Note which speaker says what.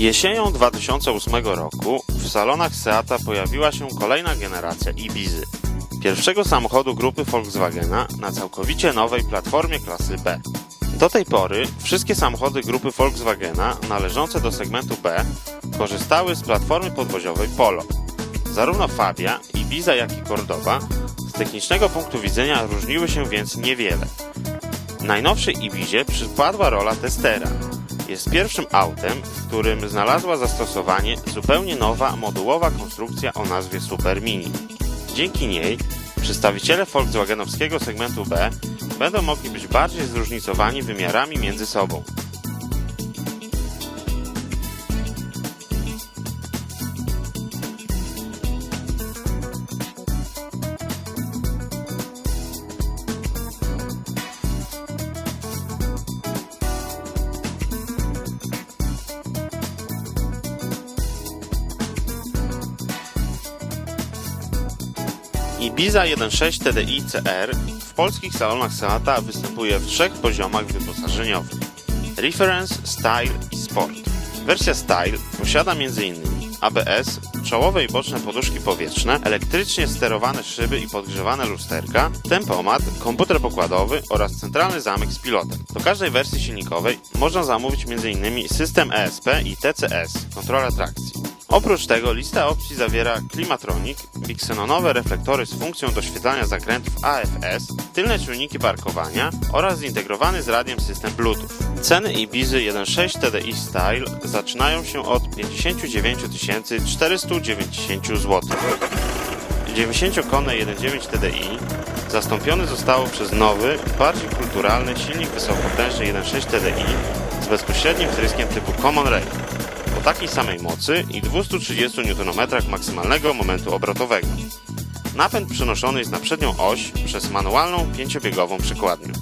Speaker 1: Jesienią 2008 roku w salonach Seata pojawiła się kolejna generacja Ibizy. Pierwszego samochodu grupy Volkswagena na całkowicie nowej platformie klasy B. Do tej pory wszystkie samochody grupy Volkswagena należące do segmentu B korzystały z platformy podwoziowej Polo. Zarówno Fabia, Ibiza jak i Cordoba z technicznego punktu widzenia różniły się więc niewiele. Najnowszej Ibizie przypadła rola testera. Jest pierwszym autem, w którym znalazła zastosowanie zupełnie nowa modułowa konstrukcja o nazwie Super Mini. Dzięki niej przedstawiciele Volkswagenowskiego segmentu B będą mogli być bardziej zróżnicowani wymiarami między sobą. Ibiza 1.6 TDI CR w polskich salonach Seata występuje w trzech poziomach wyposażeniowych. Reference, Style i Sport. Wersja Style posiada m.in. ABS, czołowe i boczne poduszki powietrzne, elektrycznie sterowane szyby i podgrzewane lusterka, tempomat, komputer pokładowy oraz centralny zamek z pilotem. Do każdej wersji silnikowej można zamówić m.in. system ESP i TCS, kontrola trakcji. Oprócz tego lista opcji zawiera klimatronik, biksenonowe reflektory z funkcją doświetlania zakrętów AFS, tylne czujniki parkowania oraz zintegrowany z radiem system Bluetooth. Ceny Ibizy 1.6 TDI Style zaczynają się od 59 490 zł. 90-konne 1.9 TDI zastąpiony zostało przez nowy, bardziej kulturalny silnik wysokopotężny 1.6 TDI z bezpośrednim wtryskiem typu Common Rail takiej samej mocy i 230 Nm maksymalnego momentu obrotowego. Napęd przenoszony jest na przednią oś przez manualną pięciobiegową przykładnię.